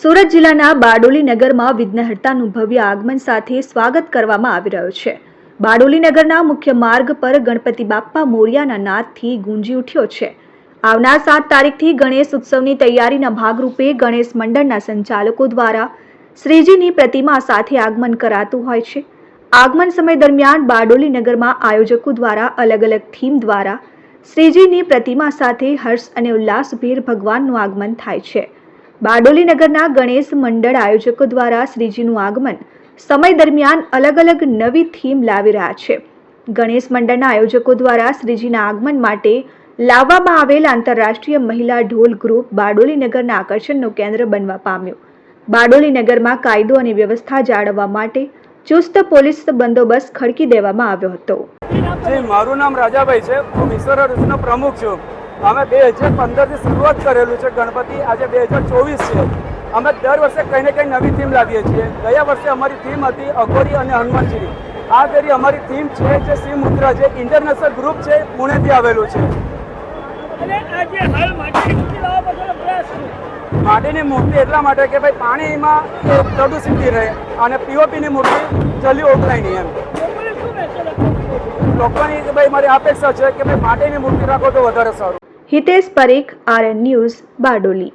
સુરત જિલ્લાના બારડોલી નગરમાં વિઘ્નહર્તાનું ભવ્ય આગમન સાથે સ્વાગત કરવામાં આવી રહ્યું છે. બારડોલી નગરના મુખ્ય માર્ગ પર ગણપતિ બાપ્પા મોરિયાના નાદથી ગુંજી ઉઠ્યો છે. આવનાર સાત તારીખથી ગણેશ ઉત્સવની તૈયારીના ભાગરૂપે ગણેશ મંડળના સંચાલકો દ્વારા શ્રીજીની પ્રતિમા સાથે આગમન કરાતું હોય છે. આગમન સમય દરમિયાન બારડોલી નગરમાં આયોજકો દ્વારા અલગ અલગ થીમ દ્વારા શ્રીજીની પ્રતિમા સાથે હર્ષ અને ઉલ્લાસભેર ભગવાનનું આગમન થાય છે. બારડોલી નગરના ગણેશ મંડળ આયોજકો દ્વારા શ્રીજીનું આગમન. સમય દરમિયાન અલગ અલગ નવી થીમ લાવી રહ્યા છે. ગણેશ મંડળના આયોજકો દ્વારા શ્રીજીના આગમન માટે લાવવામાં આવેલ આંતરરાષ્ટ્રીય મહિલા ઢોલ ગ્રુપ બારડોલી નગરના આકર્ષણનું કેન્દ્ર બનવા પામ્યું. બારડોલી નગરમાં કાયદો અને વ્યવસ્થા જાળવવા માટે ચુસ્ત પોલીસ બંદોબસ્ત ખડકી દેવામાં આવ્યો હતો. મારું નામ રાજાભાઈ છે. હું વિશ્વ પ્રમુખ છું. અમે બે હજાર પંદરથી શરૂઆત કરેલું છે ગણપતિ. આજે બે હજાર ચોવીસ છે. અમે દર વર્ષે કંઈ ને કંઈ નવી થીમ લાવીએ છીએ. ગયા વર્ષે અમારી થીમ હતી અઘોરી અને હનુમાનજીની. આ ફેરી અમારી થીમ છે જે શિવ મુદ્રા છે ઇન્ટરનેશનલ ગ્રુપ છે પુણેથી આવેલું છે. માટીની મૂર્તિ એટલા માટે કે ભાઈ પાણીમાં પ્રદૂષિત રહે અને પીઓપીની મૂર્તિ જલ્દી ઓગળાય નહીં એમ. લોકોની ભાઈ મારી અપેક્ષા છે કે ભાઈ માટીની મૂર્તિ રાખો તો વધારે સારું. Hitesh Parekh RN news Bardoli.